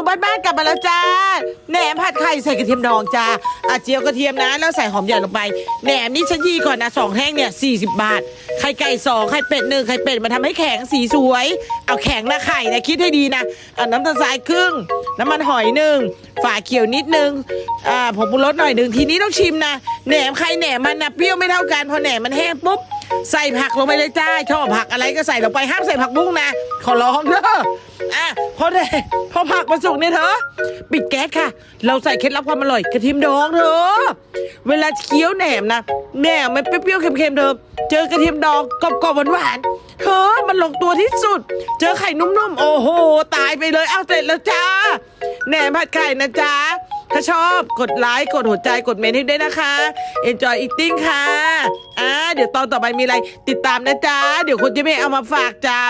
นูบ้านๆกลับมาแล้วจ้าแหนมผัดไข่ใส่กระเทียมดองจ้าอาเจียวกระเทียมนะแล้วใส่หอมใหญ่ลงไปแหนมนี่ฉันยีก่อนนะสองแห้งเนี่ย40บาทไข่ไก่สองไข่เป็ดหนึ่งไข่เป็ดมาทำให้แข็งสีสวย เอาแข็งนะไข่นะคิดให้ดีนะเอาน้ำตาลทรายครึ่งน้ำมันหอยหนึ่งฝาเขียวนิดนึงอ่าผงปรุงรสหน่อยหนึ่งทีนี้ต้องชิมนะแหนมใครแหนมมันนะเปรี้ยวไม่เท่ากันพอแหนมมันแห้งปุ๊บ ใส่ผักลงไปเลยจ้าชอบผักอะไรก็ใส่ลงไปห้ามใส่ผักบุ้งนะ ขอร้องเด้ออะพอแหนพอผักมาสุกเนี่ยเธอะปิดแก๊สค่ะ เราใส่เคล็ดลับความอร่อยกระเทียมดองเธอะเวลาเคี้ยวแหนมนะแหนมมันเปรี้ยวๆเค็มๆเธอเจอกระเทียมดองกรอบๆหวานๆเธอมันลงตัวที่สุด เจอไข่นุ่มๆโอ้โห ตายไปเลยเอาเสร็จแล้วจ้าแหนมผัดไข่นะจ๊ะ ถ้าชอบกดไลค์กดหัวใจกดเมนให้ด้วยนะคะ Enjoy eating ค่ะอ่าเดี๋ยวตอนต่อไปมีอะไรติดตามนะจ๊ะ เดี๋ยวคุณจะไม่เอามาฝากจ้า